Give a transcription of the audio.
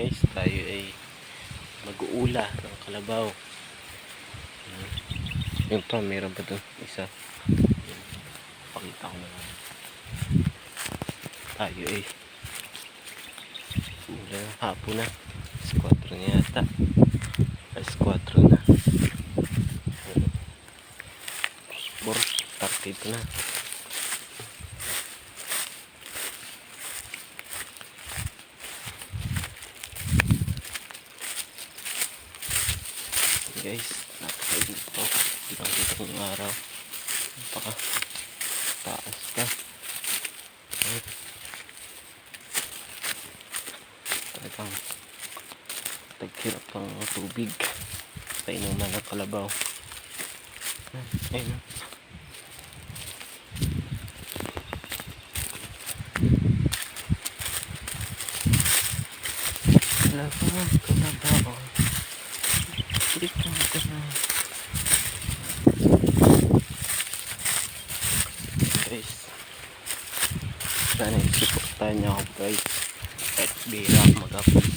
guys, tayo ay mag-uula ng kalabaw. Ayan. Yun pa, meron pa doon isa. Pakita ko na lang. Tayo ay uula ng hapon na. Alas 4 na yata. Alas 4 na. Por, tartid na. Guys. Napakainit po ibang dito kong araw. Napaka taas pa. Ayun. talagang tagkirap ng tubig. Sa inuman ng kalabaw ayun kalabaw kalabaw dito ka na guys sana isuportahan niyo ako guys. Kahit bihira mag-upload